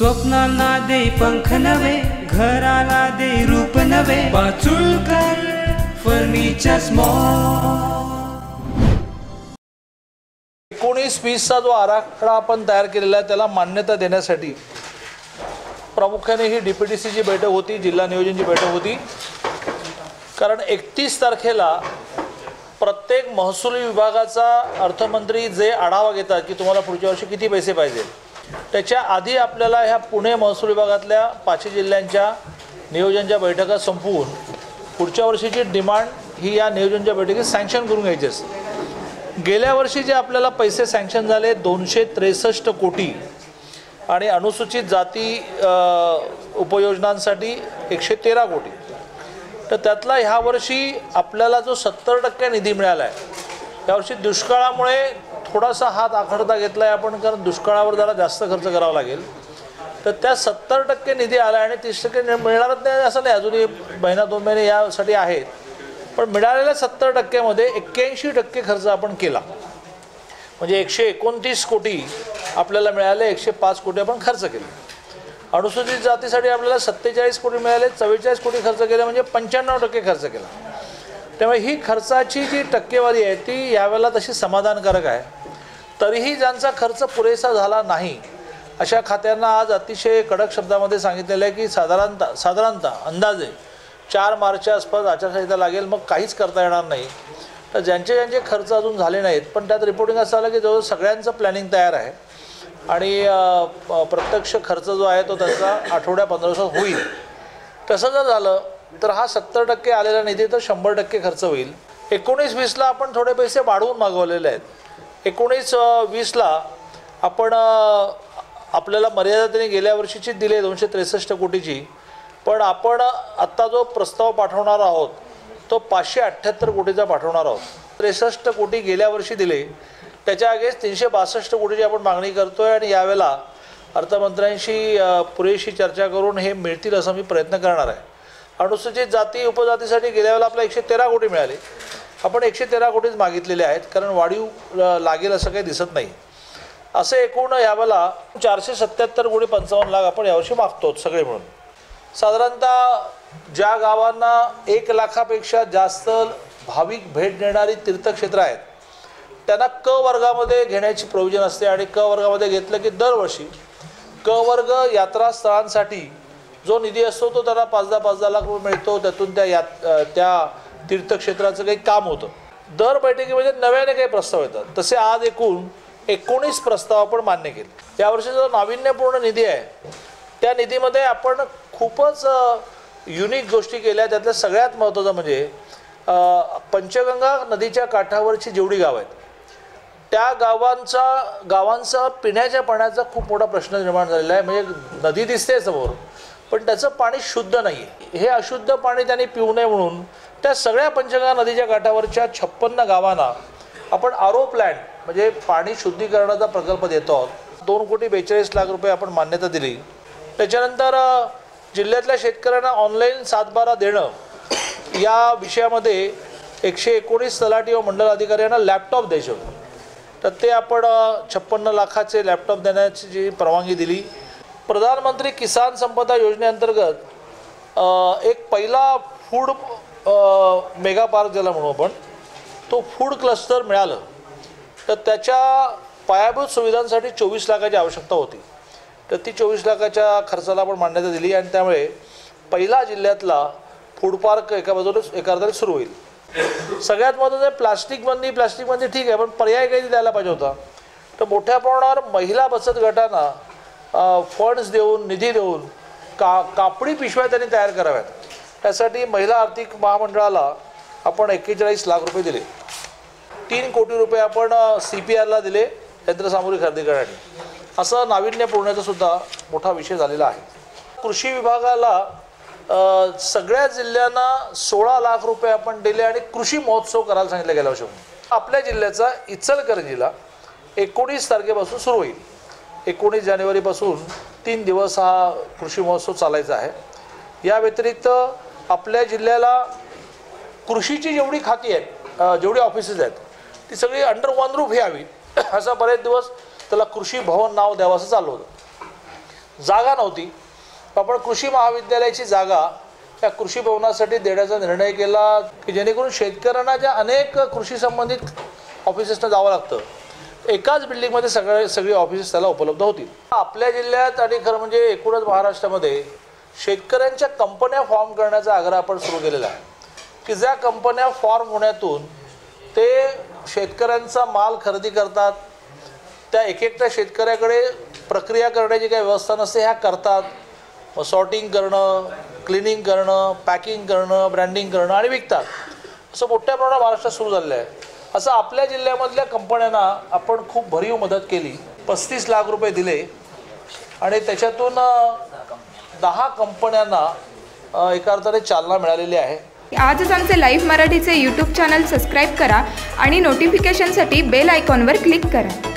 स्वप्नांना दे पंख नवे घराला दे रूप नवे पाचुळकर फर्निचर स्मॉल एकोणीस वीसचा जो आराखडा आपण तयार केलेला आहे त्याला मान्यता देण्यासाठी प्रामुख्याने ही डी पी टी सीची बैठक होती जिल्हा नियोजनची बैठक होती. कारण एकतीस तारखेला प्रत्येक महसूल विभागाचा अर्थमंत्री जे आढावा घेतात की तुम्हाला पुढच्या वर्षी किती पैसे पाहिजे त्याच्या आधी आपल्याला ह्या पुणे महसूल विभागातल्या पाचही जिल्ह्यांच्या नियोजनच्या बैठका संपवून पुढच्या वर्षीची डिमांड ही या नियोजनच्या बैठकीत सँक्शन करून घ्यायची असते. गेल्या वर्षी जे आपल्याला पैसे सँक्शन झाले दोनशे त्रेसष्ट कोटी आणि अनुसूचित जाती उपयोजनांसाठी एकशे तेरा कोटी. तर त्यातला ह्या वर्षी आपल्याला जो सत्तर टक्के निधी मिळाला आहे यावर्षी दुष्काळामुळे थोडासा हात आखडता घेतला आहे आपण कारण दुष्काळावर जरा जास्त खर्च करावा लागेल. तर त्या सत्तर टक्के निधी आला आणि तीस टक्के नि- मिळणारच नाही असं नाही अजूनही महिना दोन महिने यासाठी आहेत. पण मिळालेल्या सत्तर टक्क्यामध्ये एक्क्याऐंशी टक्के खर्च आपण केला. म्हणजे एकशे एकोणतीस कोटी आपल्याला मिळाले एकशे पाच कोटी आपण खर्च केले. अनुसूचित जातीसाठी आपल्याला सत्तेचाळीस कोटी मिळाले चव्वेचाळीस कोटी खर्च केले म्हणजे पंच्याण्णव टक्के खर्च केला. त्यामुळे ही खर्चाची जी टक्केवारी आहे ती यावेळेला तशी समाधानकारक आहे. तरीही ज्यांचा खर्च पुरेसा झाला नाही अशा खात्यांना आज अतिशय कडक शब्दामध्ये सांगितलेलं आहे की साधारणतः साधारणतः अंदाजे चार मार्चच्या आसपास आचारसंहिता लागेल मग काहीच करता येणार नाही. तर ज्यांचे ज्यांचे खर्च अजून झाले नाहीत पण त्यात रिपोर्टिंग असं आलं की जवळ सगळ्यांचं प्लॅनिंग तयार आहे. आणि प्रत्यक्ष खर्च जो आहे तो त्यांचा आठवड्या पंधरा दिवसात होईल. तसं जर झालं तर हा सत्तर टक्के आलेला निधी तर शंभर टक्के खर्च होईल. एकोणीस वीसला आपण थोडे पैसे वाढवून मागवलेले आहेत. एकोणीस वीसला आपण आपल्याला मर्यादा त्यांनी गेल्या वर्षीची दिली आहे दोनशे त्रेसष्ट कोटीची. पण आपण आत्ता जो प्रस्ताव पाठवणार आहोत तो पाचशे अठ्ठ्याहत्तर कोटीचा पाठवणार आहोत. त्रेसष्ट कोटी गेल्या वर्षी दिले. त्याच्या आगेच तीनशे बासष्ट कोटीची आपण मागणी करतो आहे आणि यावेळेला अर्थमंत्र्यांशी पुरेशी चर्चा करून हे मिळतील असं मी प्रयत्न करणार आहे. अनुसूचित जाती उपजातीसाठी गेल्या वेळेला आपल्याला एकशे तेरा कोटी मिळाले. आपण एकशे तेरा कोटीच मागितलेले आहेत कारण वाढीव लागेल असं काही दिसत नाही. असे एकूण यावेळेला चारशे सत्याहत्तर कोटी पंचावन्न लाख आपण यावर्षी मागतो सगळे मिळून. साधारणतः ज्या गावांना एक लाखापेक्षा जास्त भाविक भेट देणारी तीर्थक्षेत्र आहेत त्यांना क वर्गामध्ये घेण्याची प्रोव्हिजन असते आणि क वर्गामध्ये घेतलं की दरवर्षी क वर्ग यात्रास्थळांसाठी जो निधी असतो तो त्यांना पाच दहा पाच दहा लाख रुपये मिळतो त्यातून त्या यात त्या तीर्थक्षेत्राचं काही काम होतं. दर बैठकीमध्ये नव्याने काही प्रस्ताव येतात. तसे आज एकूण एकोणीस प्रस्ताव आपण मान्य केले. यावर्षी जो नाविन्यपूर्ण निधी आहे त्या निधीमध्ये आपण खूपच युनिक गोष्टी केल्या. त्यातल्या सगळ्यात महत्त्वाचं म्हणजे पंचगंगा नदीच्या काठावरची जेवढी गावं आहेत त्या गावांचा गावांचा पिण्याच्या पाण्याचा खूप मोठा प्रश्न निर्माण झालेला आहे. म्हणजे नदी दिसते समोर पण त्याचं पाणी शुद्ध नाही आहे हे अशुद्ध पाणी त्यांनी पिऊ नये म्हणून त्या सगळ्या पंचगंगा नदीच्या काठावरच्या छप्पन्न गावांना आपण आरो प्लॅन म्हणजे पाणी शुद्धीकरणाचा प्रकल्प देतो आहोत. दोन कोटी बेचाळीस लाख रुपये आपण मान्यता दिली. त्याच्यानंतर जिल्ह्यातल्या शेतकऱ्यांना ऑनलाईन सातबारा देणं या विषयामध्ये एकशे एकोणीस तलाठी व मंडल अधिकाऱ्यांना लॅपटॉप द्यायचे होते. तर ते आपण छप्पन्न लाखाचे लॅपटॉप देण्याची जी परवानगी दिली. प्रधानमंत्री किसान संपदा योजनेअंतर्गत एक पहिला फूड मेगा पार्क ज्याला म्हणू आपण तो फूड क्लस्टर मिळालं. तर त्याच्या पायाभूत सुविधांसाठी चोवीस लाखाची आवश्यकता होती. तर ती चोवीस लाखाच्या खर्चाला आपण मान्यता दिली आणि त्यामुळे पहिला जिल्ह्यातला फूड पार्क एका बाजूला एका अर्थाने सुरू होईल. सगळ्यात महत्त्वाचं आहे प्लास्टिक बंदी प्लास्टिक बंदी ठीक आहे पण पर्याय काही द्यायला पाहिजे होता. तर मोठ्या प्रमाणावर महिला बचत गटांना फंड्स देऊन निधी देऊन का कापडी पिशव्या त्यांनी तयार कराव्यात. त्यासाठी महिला आर्थिक महामंडळाला आपण एक्केचाळीस लाख रुपये दिले. तीन कोटी रुपये आपण सी पी आरला दिले यंत्रसामुग्री खरेदी करण्यासाठी. असं नाविन्यपूर्णाचा सुद्धा मोठा विषय झालेला आहे. कृषी विभागाला सगळ्या जिल्ह्यांना सोळा लाख रुपये आपण दिले आणि कृषी महोत्सव करायला सांगितलं गेल्या वर्षी आपल्या जिल्ह्याचा इचलकरंजीला एकोणीस तारखेपासून सुरू होईल. एकोणीस जानेवारीपासून तीन दिवस हा कृषी महोत्सव चालायचा आहे. या व्यतिरिक्त आपल्या जिल्ह्याला कृषीची जेवढी खाती आहेत जेवढी ऑफिसेस आहेत ती सगळी अंडर वन रूफ यावी असा बरेच दिवस त्याला कृषी भवन नाव द्यावं असं चालू होतं. जागा नव्हती. आपण कृषी महाविद्यालयाची जागा त्या कृषी भवनासाठी देण्याचा निर्णय केला की जेणेकरून शेतकऱ्यांना ज्या अनेक कृषी संबंधित ऑफिसेसना जावं लागतं एकाच बिल्डिंगमध्ये सगळे सगळी ऑफिसेस त्याला उपलब्ध होतील. आपल्या जिल्ह्यात आणि खरं म्हणजे एकूणच महाराष्ट्रामध्ये शेतकऱ्यांच्या कंपन्या फॉर्म करण्याचा आग्रह आपण सुरू केलेला आहे. की ज्या कंपन्या फॉर्म होण्यातून ते शेतकऱ्यांचा माल खरेदी करतात त्या एक एकट्या शेतकऱ्याकडे प्रक्रिया करण्याची काही व्यवस्था नसते ह्या करतात. सॉर्टिंग करणं क्लिनिंग करणं पॅकिंग करणं ब्रँडिंग करणं आणि विकतात. असं मोठ्या प्रमाणात महाराष्ट्रात सुरू झालेलं आहे. असं आपल्या जिल्ह्यामधल्या कंपन्यांना आपण खूप भरीव मदत केली. पस्तीस लाख रुपये दिले आणि त्याच्यातून दहा कंपन्यांना एका अर्थाने चालना मिळालेली आहे. आजच आमचे लाईव्ह मराठीचे यूट्यूब चॅनल सबस्क्राईब करा आणि नोटिफिकेशनसाठी बेल आयकॉनवर क्लिक करा.